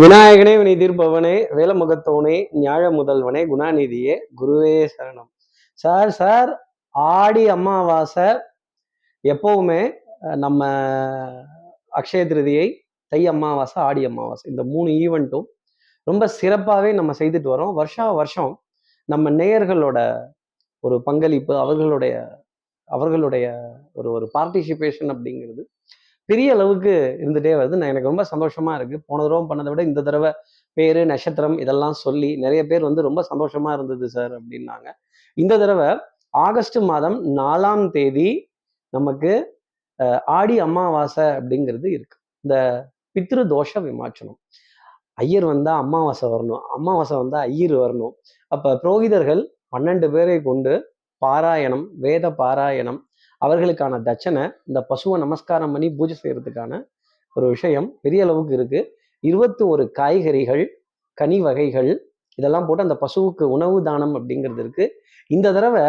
விநாயகனே வினை தீர்ப்பவனே வேலமுகத்தோனே ஞாழ முதல்வனே குணாநிதியே குருவே சரணம். சார் சார் ஆடி அமாவாசை எப்பவுமே நம்ம அக்ஷய திருதியை தை அமாவாசை ஆடி அமாவாசை இந்த மூணு ஈவெண்ட்டும் ரொம்ப சிறப்பாகவே நம்ம செய்துட்டு வரோம். வருஷா வருஷம் நம்ம நேயர்களோட ஒரு பங்களிப்பு அவர்களுடைய அவர்களுடைய ஒரு ஒரு பார்ட்டிசிபேஷன் அப்படிங்கிறது பெரிய அளவுக்கு இருந்துகிட்டே வருது. நான் எனக்கு ரொம்ப சந்தோஷமா இருக்கு. போன தடவை பண்ணதை விட இந்த தடவை பேர் நட்சத்திரம் இதெல்லாம் சொல்லி நிறைய பேர் வந்து ரொம்ப சந்தோஷமா இருந்தது சார் அப்படின்னாங்க. இந்த தடவை ஆகஸ்ட் மாதம் நாலாம் தேதி நமக்கு ஆடி அமாவாசை அப்படிங்கிறது இருக்கு. இந்த பித்ரு தோஷ விமாச்சனம் ஐயர் வந்தா அமாவாசை வரணும். அமாவாசை வந்தா ஐயர் வரணும். அப்ப புரோகிதர்கள் பன்னெண்டு பேரை கொண்டு பாராயணம் வேத பாராயணம் அவர்களுக்கான தட்சணை இந்த பசுவை நமஸ்காரம் பண்ணி பூஜை செய்யறதுக்கான ஒரு விஷயம் பெரிய அளவுக்கு இருக்கு. இருபத்தி ஒரு காய்கறிகள் கனி வகைகள் இதெல்லாம் போட்டு அந்த பசுவுக்கு உணவு தானம் அப்படிங்கிறது இருக்கு. இந்த தடவை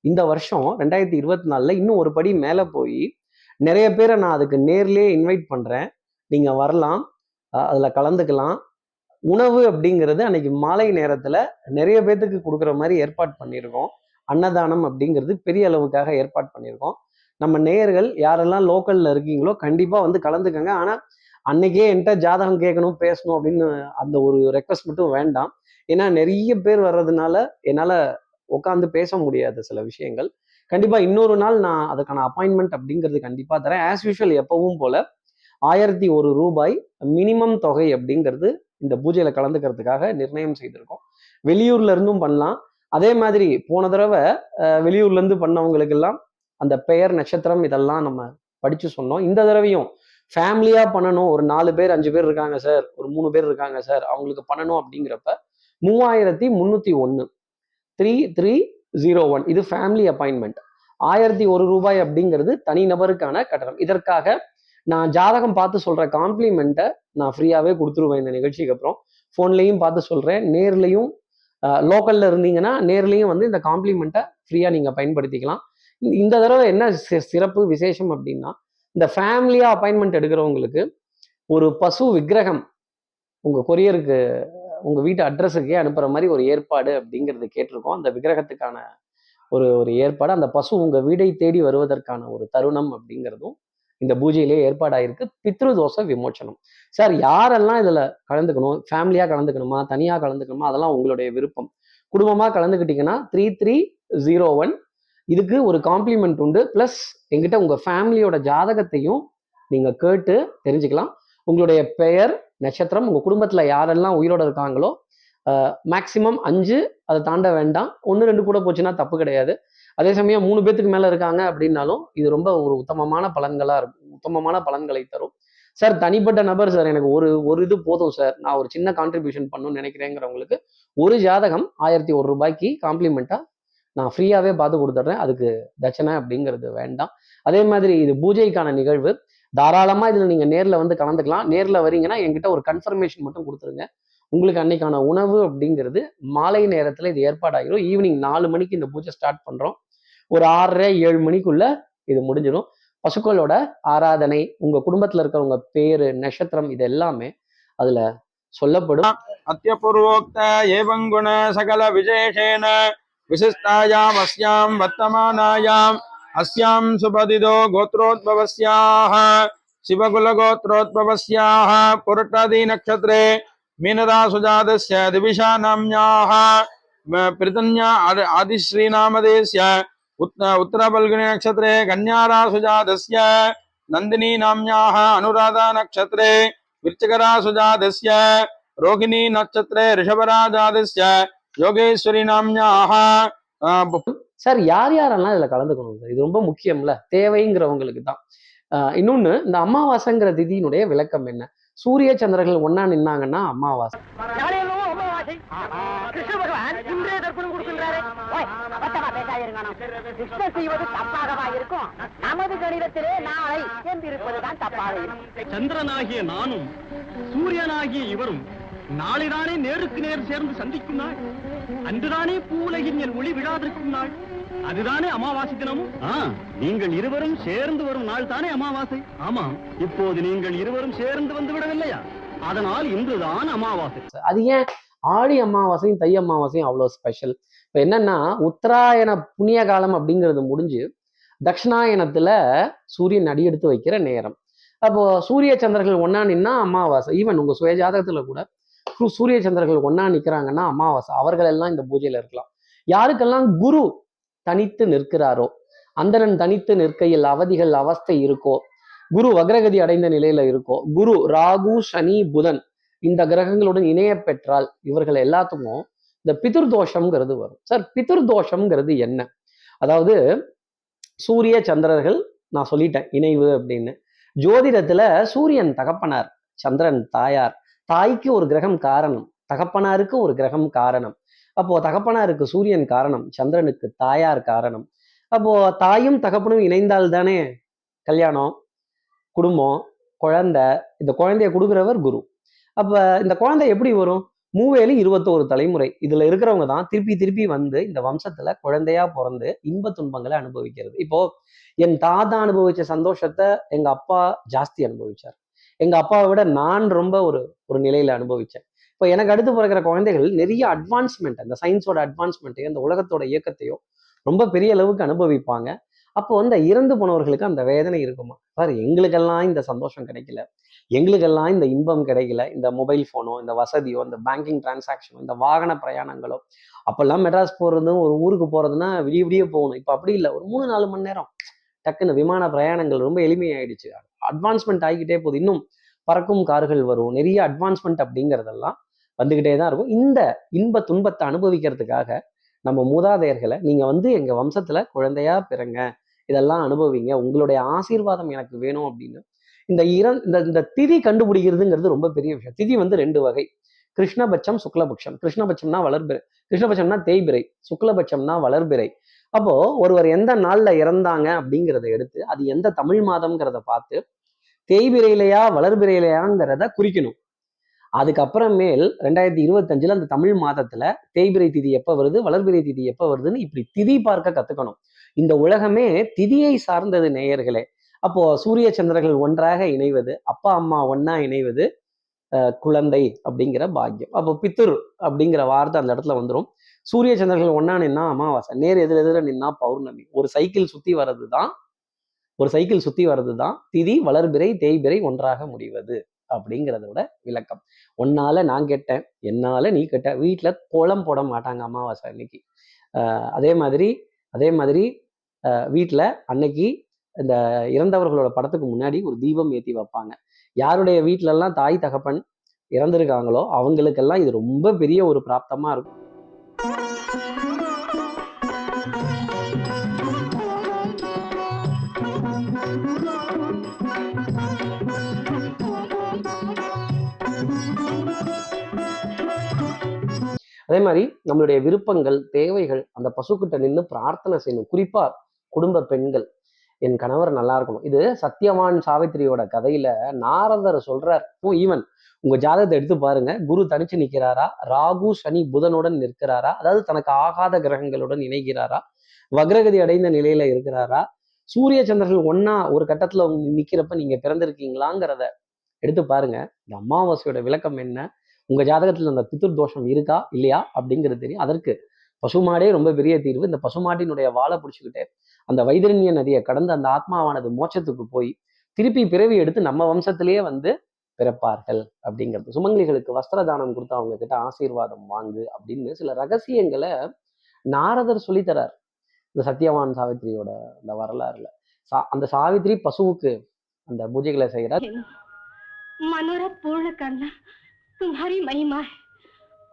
இந்த வருஷம் ரெண்டாயிரத்தி இருபத்தி நாலுல இன்னும் ஒரு படி மேலே போய் நிறைய பேரை நான் அதுக்கு நேர்லேயே இன்வைட் பண்றேன். நீங்க வரலாம் அதில் அதுல கலந்துக்கலாம். உணவு அப்படிங்கிறது அன்னைக்கு மாலை நேரத்துல நிறைய பேர்த்துக்கு கொடுக்குற மாதிரி ஏற்பாடு பண்ணியிருக்கோம். அன்னதானம் அப்படிங்கிறது பெரிய அளவுக்காக ஏற்பாடு பண்ணியிருக்கோம். நம்ம நேயர்கள் யாரெல்லாம் லோக்கல்ல இருக்கீங்களோ கண்டிப்பா வந்து கலந்துக்கங்க. ஆனா அன்னைக்கே என்கிட்ட ஜாதகம் கேட்கணும் பேசணும் அப்படின்னு அந்த ஒரு ரெக்வஸ்ட் மட்டும் வேண்டாம். ஏன்னா நிறைய பேர் வர்றதுனால என்னால உட்காந்து பேச முடியாது சில விஷயங்கள். கண்டிப்பா இன்னொரு நாள் நான் அதுக்கான அப்பாயின்மெண்ட் அப்படிங்கிறது கண்டிப்பா தரேன். ஆஸ் யூஷுவல் எப்பவும் போல ஆயிரத்தி ஒரு ரூபாய் மினிமம் தொகை அப்படிங்கிறது இந்த பூஜையில கலந்துக்கிறதுக்காக நிர்ணயம் செய்திருக்கோம். வெளியூர்ல இருந்தும் பண்ணலாம். அதே மாதிரி போன தடவை வெளியூர்லேருந்து வெளியூர்ல இருந்து பண்ணவங்களுக்கெல்லாம் அந்த பெயர் நட்சத்திரம் இதெல்லாம் நம்ம படிச்சு சொன்னோம். இந்த தடவையும் ஃபேமிலியா பண்ணணும். ஒரு நாலு பேர் அஞ்சு பேர் இருக்காங்க சார். ஒரு மூணு பேர் இருக்காங்க சார். அவங்களுக்கு பண்ணணும் அப்படிங்கிறப்ப மூவாயிரத்தி முந்நூற்றி ஒன்று த்ரீ த்ரீ ஜீரோ ஒன் இது ஃபேமிலி அப்பாயின்மெண்ட் ஆயிரத்தி ஒரு ரூபாய் அப்படிங்கிறது தனிநபருக்கான கட்டணம். இதற்காக நான் ஜாதகம் பார்த்து சொல்ற காம்ப்ளிமெண்ட்டை நான் ஃப்ரீயாவே கொடுத்துருவேன் இந்த நிகழ்ச்சிக்கு அப்புறம். ஃபோன்லேயும் பார்த்து சொல்றேன். நேர்லையும் லோக்கலில் இருந்தீங்கன்னா நேர்லேயும் வந்து இந்த காம்ப்ளிமெண்ட்டை ஃப்ரீயாக நீங்கள் பயன்படுத்திக்கலாம். இந்த- தடவை என்ன சிறப்பு விசேஷம் அப்படின்னா இந்த ஃபேமிலியாக அப்பாயின்மெண்ட் எடுக்கிறவங்களுக்கு ஒரு பசு விக்கிரகம் உங்கள் கொரியருக்கு உங்கள் வீட்டு அட்ரஸுக்கே அனுப்புகிற மாதிரி ஒரு ஏற்பாடு அப்படிங்கிறது கேட்டிருக்கோம். அந்த விக்கிரகத்துக்கான ஒரு ஒரு ஏற்பாடு அந்த பசு உங்கள் வீடை தேடி வருவதற்கான ஒரு தருணம் அப்படிங்கிறதும் இந்த பூஜையிலே ஏற்பாடாயிருக்கு. பித்ரு தோஷ விமோச்சனம். சார் யாரெல்லாம் இதுல கலந்துக்கணும்? ஃபேமிலியா கலந்துக்கணுமா? தனியா கலந்துக்கணுமா? அதெல்லாம் உங்களுடைய விருப்பம். குடும்பமா கலந்துக்கிட்டீங்கன்னா த்ரீ த்ரீ ஜீரோ ஒன் இதுக்கு ஒரு காம்ப்ளிமெண்ட் உண்டு. ப்ளஸ் எங்கிட்ட உங்க ஃபேமிலியோட ஜாதகத்தையும் நீங்க கேட்டு தெரிஞ்சுக்கலாம். உங்களுடைய பெயர் நட்சத்திரம் உங்க குடும்பத்துல யாரெல்லாம் உயிரோட இருக்காங்களோ மேக்சிமம் அஞ்சு அதை தாண்ட வேண்டாம். ஒன்று ரெண்டு கூட போச்சுன்னா தப்பு கிடையாது. அதே சமயம் மூணு பேத்துக்கு மேல இருக்காங்க அப்படின்னாலும் இது ரொம்ப ஒரு உத்தமமான பலன்களா இருக்கும் உத்தமமான பலன்களை தரும். சார் தனிப்பட்ட நபர் சார் எனக்கு ஒரு ஒரு இது போதும் சார். நான் ஒரு சின்ன கான்ட்ரிபியூஷன் பண்ணணும்னு நினைக்கிறேங்கிறவங்களுக்கு ஒரு ஜாதகம் ஆயிரத்தி ஒரு ரூபாய்க்கு காம்ப்ளிமெண்ட்டா நான் ஃப்ரீயாவே பார்த்து கொடுத்துட்றேன். அதுக்கு தட்சணை அப்படிங்கிறது வேண்டாம். அதே மாதிரி இது பூஜைக்கான நிகழ்வு. தாராளமா இதுல நீங்க நேர்ல வந்து கலந்துக்கலாம். நேர்ல வரீங்கன்னா என்கிட்ட ஒரு கன்ஃபர்மேஷன் மட்டும் கொடுத்துருங்க. உங்களுக்கு அன்னைக்கான உணவு அப்படிங்கிறது மாலை நேரத்தில் இது ஏற்பாடாகிடும் ஈவினிங் நாலு மணிக்கு இந்த பூஜை ஸ்டார்ட் பண்ணுறோம் ஒரு ஆறரை ஏழு மணிக்குள்ள இது முடிஞ்சிடும். பசுக்களோட ஆராதனை உங்க குடும்பத்துல இருக்கிறவங்க பேரு நட்சத்திரம் இது எல்லாமே அதுல சொல்லப்படும். அத்தியபூர்வோக்த ஏவங்குண சகல விசேஷேன விசிஷ்டாயாம் அஸ்யாம் வர்த்தமானாயாம் அஸ்யாம் சுபதிதோ கோத்ரோத்பவஸ்யாக சிவகுலகோத்ரோத்பவஸ்யாக புரட்டாதி நட்சத்திரே மீனதா சுஜாதஸ்ய திவிஷா நாம்யாக ஆதி ஆதிஸ்ரீநாமதேசிய உத் உத்தரபல்குனி நட்சத்திரே கன்யாராசுஜாதஸ்ய நந்தினி நாமியாக அனுராதா நட்சத்திரே விருச்சகராசுஜாதஸ்ய ரோகிணி நட்சத்திரே ரிஷபராஜாதஸ்ய யோகேஸ்வரி நாமியாக சார் யார் யாரெல்லாம் இதில் கலந்துக்கணும் சார்? இது ரொம்ப முக்கியம்ல. தேவைங்கிறவங்களுக்கு தான். இன்னொன்னு இந்த அமாவாசைங்கிற திதியினுடைய விளக்கம் என்ன? சூரிய சந்திரர்கள் ஒன்னா நின்னாங்கன்னா அமாவாசை. கிருஷ்ண பகவான் இன்றே தர்ப்பணம் கொடுக்கின்றாரே. ஓய், அபத்தமா பேசாதிருங்கணும் கிருஷ்ண செய்வது தப்பாகவா இருக்கும்? நமது கணிதத்திலே நாளை என்றிருப்பதுதான் தப்பாக சந்திரனாகிய நானும் சூரியனாகிய இவரும் நாளைதானே நேருக்கு நேர் சேர்ந்து சந்திக்கும் நாள். அன்றுதானே பூவுலகின் என் ஒளி விழாதிருக்கும் நாள். அதுதானே அமாவாசை தினமும்? நீங்கள் இருவரும் சேர்ந்து வரும் நாள் தானே அமாவாசை? ஆமாம் இப்போது நீங்கள் இருவரும் சேர்ந்து வந்து விடவில்லையா? அதனால் இன்றுதான் அமாவாசை. அது ஏன் ஆடி அமாவாசையும் தை அமாவாசையும் அவ்வளோ ஸ்பெஷல் இப்போ என்னன்னா உத்தராயண புண்ணிய காலம் அப்படிங்கிறது முடிஞ்சு தட்சிணாயனத்துல சூரியன் அடியெடுத்து வைக்கிற நேரம். அப்போ சூரிய சந்திரர்கள் ஒன்னா நின்னா அமாவாசை. ஈவன் உங்க சுய ஜாதகத்துல கூட சூரிய சந்திரர்கள் ஒன்னா நிற்கிறாங்கன்னா அமாவாசை. அவர்கள் எல்லாம் இந்த பூஜையில இருக்கலாம். யாருக்கெல்லாம் குரு தனித்து நிற்கிறாரோ அந்தரன் தனித்து நிற்கையில் அவதிகள் அவஸ்தை இருக்கோ குரு வக்ரகதி அடைந்த நிலையில இருக்கோ குரு ராகு சனி புதன் இந்த கிரகங்களுடன் இணைய பெற்றால் இவர்கள் எல்லாத்துக்கும் இந்த பிதிர்தோஷம்ங்கிறது வரும். சார் பிதுர் தோஷம்ங்கிறது என்ன? அதாவது சூரிய சந்திரர்கள் நான் சொல்லிட்டேன் இணைவு அப்படின்னு. ஜோதிடத்துல சூரியன் தகப்பனார் சந்திரன் தாயார். தாய்க்கு ஒரு கிரகம் காரணம் தகப்பனாருக்கு ஒரு கிரகம் காரணம். அப்போ தகப்பனாருக்கு சூரியன் காரணம் சந்திரனுக்கு தாயார் காரணம். அப்போ தாயும் தகப்பனும் இணைந்தால் தானே? கல்யாணம் குடும்பம் குழந்தை இந்த குழந்தைய கொடுக்குறவர் குரு. அப்போ இந்த குழந்தை எப்படி வரும்? மூவேலு இருபத்தோரு தலைமுறை. இதுல இருக்கிறவங்க தான் திருப்பி திருப்பி வந்து இந்த வம்சத்துல குழந்தையா பிறந்து இன்ப துன்பங்களை அனுபவிக்கிறது. இப்போ என் தாத்தா அனுபவிச்ச சந்தோஷத்தை எங்க அப்பா ஜாஸ்தி அனுபவிச்சார். எங்க அப்பாவை விட நான் ரொம்ப ஒரு ஒரு நிலையில அனுபவிச்சேன். இப்போ எனக்கு அடுத்து பிறக்கிற குழந்தைகள் நிறைய அட்வான்ஸ்மெண்ட் அந்த சயின்ஸோட அட்வான்ஸ்மெண்ட்டையும் அந்த உலகத்தோட இயக்கத்தையும் ரொம்ப பெரிய அளவுக்கு அனுபவிப்பாங்க. அப்போ வந்து இறந்து போனவர்களுக்கு அந்த வேதனை இருக்குமா? சார் எங்களுக்கெல்லாம் இந்த சந்தோஷம் கிடைக்கல. எங்களுக்கெல்லாம் இந்த இன்பம் கிடைக்கல. இந்த மொபைல் ஃபோனோ இந்த வசதியோ இந்த பேங்கிங் டிரான்சாக்ஷனோ இந்த வாகன பிரயாணங்களோ அப்போல்லாம் மெட்ராஸ் போகிறதும் ஒரு ஊருக்கு போகிறதுனா விடிய விடிய போகணும். இப்போ அப்படி இல்லை. ஒரு மூணு நாலு மணி நேரம் டக்குன்னு விமான பிரயாணங்கள் ரொம்ப எளிமையாயிடுச்சு. அட்வான்ஸ்மெண்ட் ஆகிக்கிட்டே போகுது. இன்னும் பறக்கும் கார்கள் வரும். நிறைய அட்வான்ஸ்மெண்ட் அப்படிங்கிறதெல்லாம் வந்துக்கிட்டே தான் இருக்கும். இந்த இன்ப துன்பத்தை அனுபவிக்கிறதுக்காக நம்ம மூதாதையர்களை நீங்கள் வந்து எங்கள் வம்சத்தில் குழந்தையா பிறங்க இதெல்லாம் அனுபவிங்க. உங்களுடைய ஆசீர்வாதம் எனக்கு வேணும் அப்படின்னு இந்த இர இந்த இந்த திதி கண்டுபிடிக்கிறதுங்கிறது ரொம்ப பெரிய விஷயம். திதி வந்து ரெண்டு வகை. கிருஷ்ணபட்சம் சுக்லபட்சம். கிருஷ்ணபட்சம்னா வளர்பிறை. கிருஷ்ணபட்சம்னா தேய்பிறை. சுக்லபட்சம்னா வளர்பிறை. அப்போ ஒருவர் எந்த நாள்ல இறந்தாங்க அப்படிங்கிறத எடுத்து அது எந்த தமிழ் மாதம்ங்கிறத பார்த்து தேய்பிறையிலையா வளர்பிறையிலையாங்கிறத குறிக்கணும். அதுக்கப்புறமேல் ரெண்டாயிரத்தி இருபத்தஞ்சுல அந்த தமிழ் மாதத்துல தேய்பிறை திதி எப்ப வருது வளர்பிறை திதி எப்ப வருதுன்னு இப்படி திதி பார்க்க கத்துக்கணும். இந்த உலகமே திதியை சார்ந்தது நேயர்களே. அப்போ சூரிய சந்திரர்கள் ஒன்றாக இணைவது அப்பா அம்மா ஒன்னா இணைவது குழந்தை அப்படிங்கிற பாக்கியம். அப்போ பித்துர் அப்படிங்கிற வார்த்தை அந்த இடத்துல வந்துடும் சூரிய சந்திரர்கள் ஒன்னா நின்னா அமாவாசை நேர் எதிர் எதிர நின்னா பௌர்ணமி. ஒரு சைக்கிள் சுத்தி வர்றது தான் ஒரு சைக்கிள் சுத்தி வர்றது தான் திதி வளர்பிறை தேய்பிறை ஒன்றாக முடிவது அப்படிங்கிறதோட விளக்கம். ஒன்னால நான் கேட்டேன் என்னால நீ கேட்ட வீட்டுல கோலம் போட மாட்டாங்க அமாவாசை அன்னைக்கு. அதே மாதிரி அதே மாதிரி வீட்டில் வீட்டுல அன்னைக்கு இந்த இறந்தவர்களோட படத்துக்கு முன்னாடி ஒரு தீபம் ஏற்றி வைப்பாங்க. யாருடைய வீட்டிலலாம் தாய் தகப்பன் இறந்திருக்காங்களோ அவங்களுக்கெல்லாம் இது ரொம்ப பெரிய ஒரு பிராப்தமாக இருக்கும். அதே மாதிரி நம்மளுடைய விருப்பங்கள் தேவைகள் அந்த பசுக்கிட்ட நின்று பிரார்த்தனை செய்யணும். குறிப்பா குடும்ப பெண்கள். என் கணவர் நல்லா இருக்கணும். இது சத்யவான் சாவித்திரியோட கதையில நாரதர் சொல்றார். ஈவன் உங்க ஜாதகத்தை எடுத்து பாருங்க. குரு தனிச்சு நிற்கிறாரா? ராகு சனி புதனுடன் நிற்கிறாரா? அதாவது தனக்கு ஆகாத கிரகங்களுடன் இணைகிறாரா? வக்ரகதி அடைந்த நிலையில இருக்கிறாரா? சூரிய சந்திரர்கள் ஒன்னா ஒரு கட்டத்துல நிக்கிறப்ப நீங்க பிறந்திருக்கீங்களாங்கிறத எடுத்து பாருங்க. இந்த அமாவாசையோட விளக்கம் என்ன? உங்க ஜாதகத்துல அந்த பித்துர் தோஷம் இருக்கா? இல்லையா? அப்படிங்கிறது தெரியும். அதற்கு பசுமாடே ரொம்ப பெரிய தீர்வு இந்த பசுமாட்டினுடைய வாழை பிடிச்சிக்கிட்டு அந்த வைதரண்ய நதியை கடந்து அந்த ஆத்மாவானது மோட்சத்துக்கு போய் திருப்பி பிறவி எடுத்து நம்ம வம்சத்திலேயே வந்து பிறப்பார்கள் அப்படிங்கிறது சுமங்கலிகளுக்கு வஸ்திர தானம் கொடுத்து அவங்க கிட்ட ஆசீர்வாதம் வாங்கு அப்படின்னு சில ரகசியங்களை நாரதர் சொல்லித்தரார் இந்த சத்யவான் சாவித்திரியோட அந்த வரலாறுல சா அந்த சாவித்திரி பசுவுக்கு அந்த பூஜைகளை செய்யறார் मनोरथ पूर्ण करना तुम्हारी महिमा है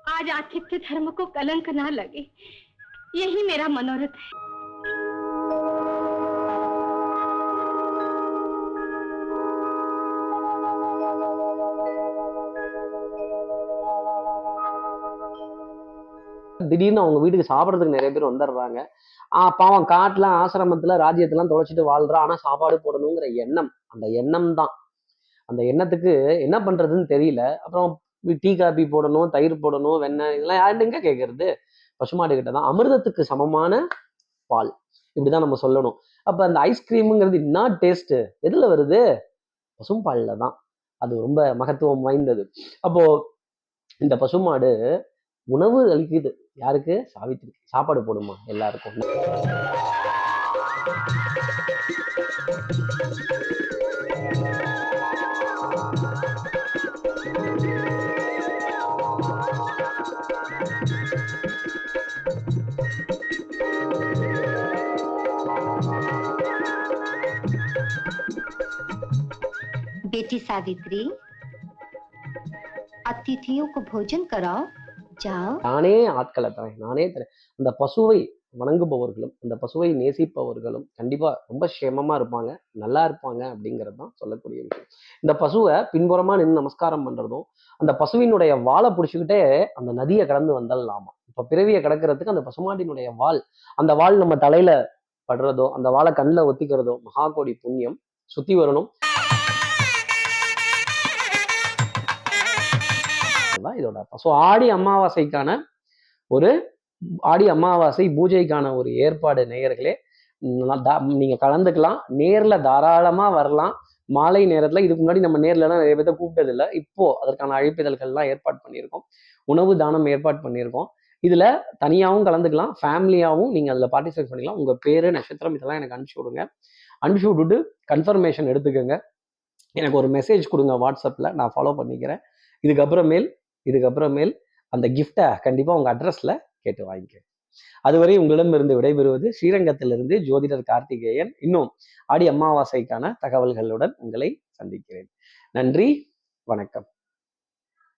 आज आतिथ्य धर्म को कलंक ना लगे यही मेरा मनोरथ है திடீர்னு அவங்க வீட்டுக்கு சாப்பிட்றதுக்கு நிறைய பேர் வந்துடுறாங்க ஆஹ் பாவம் காட்டுல ஆசிரமத்துல ராஜ்யத்தெல்லாம் தொலைச்சிட்டு வாழ்றான் ஆனா சாப்பாடு போடணுங்கிற எண்ணம் அந்த எண்ணம் தான் அந்த எண்ணத்துக்கு என்ன பண்றதுன்னு தெரியல அப்புறம் டீ காபி போடணும் தயிர் போடணும் வெண்ணெய் இதெல்லாம் யார்கிட்ட எங்க கேட்கறது பசுமாடு கிட்ட தான். அமிர்தத்துக்கு சமமான பால். இப்படிதான் நம்ம சொல்லணும். அப்ப அந்த ஐஸ்கிரீமுங்கிறது என்ன டேஸ்ட் எதுல வருது? பசும்பாலில் தான். அது ரொம்ப மகத்துவம் வாய்ந்தது. அப்போ இந்த பசுமாடு உணவு அளிக்குது. யாருக்கு? சாவித்திரி சாப்பாடு போடுமா எல்லாருக்கும். बेटी सावित्री अतिथियों को भोजन कराओ जाओ நானே ஆட்களை தரேன் நானே தரேன் அந்த பசுவை வணங்குபவர்களும் அந்த பசுவை நேசிப்பவர்களும் கண்டிப்பா ரொம்ப சேமமா இருப்பாங்க நல்லா இருப்பாங்க அப்படிங்கிறது தான் சொல்லக்கூடிய விஷயம் இந்த பசுவை பின்புறமா நின்று நமஸ்காரம் பண்றதும் அந்த பசுவினுடைய வாலை பிடிச்சிக்கிட்டே அந்த நதியை கடந்து வந்துடலாமா இப்ப பிறவியை கடக்கிறதுக்கு அந்த பசுமாட்டினுடைய வால் அந்த வால் நம்ம தலையில படுறதோ அந்த வாழை கண்ணில் ஒத்திக்கிறதோ மகா கோடி புண்ணியம் சுத்தி வரணும் தான் இதோட அர்த்தம். ஸோ ஆடி அமாவாசைக்கான ஒரு ஆடி அமாவாசை பூஜைக்கான ஒரு ஏற்பாடு நேயர்களே நீங்கள் தா- கலந்துக்கலாம். நேரில் தாராளமாக வரலாம். மாலை நேரத்தில் இதுக்கு முன்னாடி நம்ம நேர்லலாம் நிறைய பேர்த்த கூப்பிட்டதில்லை. இப்போது அதற்கான அழைப்பிதழ்கள்லாம் ஏற்பாடு பண்ணியிருக்கோம். உணவு தானம் ஏற்பாடு பண்ணியிருக்கோம். இதில் தனியாகவும் கலந்துக்கலாம். ஃபேமிலியாகவும் நீங்கள் அதில் பார்ட்டிசிபேட் பண்ணிக்கலாம். உங்கள் பேர் நட்சத்திரம் இதெல்லாம் எனக்கு அனுப்பிச்சு விடுங்க. அனுப்பிச்சி விட்டுட்டு கன்ஃபர்மேஷன் எடுத்துக்கோங்க. எனக்கு ஒரு மெசேஜ் கொடுங்க வாட்ஸ்அப்பில் நான் ஃபாலோ பண்ணிக்கிறேன். இதுக்கப்புறமேல் இதுக்கப்புறமேல் அந்த கிஃப்டை கண்டிப்பாக உங்கள் அட்ரஸில் கேட்டு வாங்கிக்க அதுவரை உங்களிடமிருந்து விடைபெறுவது ஸ்ரீரங்கத்திலிருந்து ஜோதிடர் கார்த்திகேயன். இன்னும் ஆடி அமாவாசைக்கான தகவல்களுடன் உங்களை சந்திக்கிறேன். நன்றி வணக்கம்.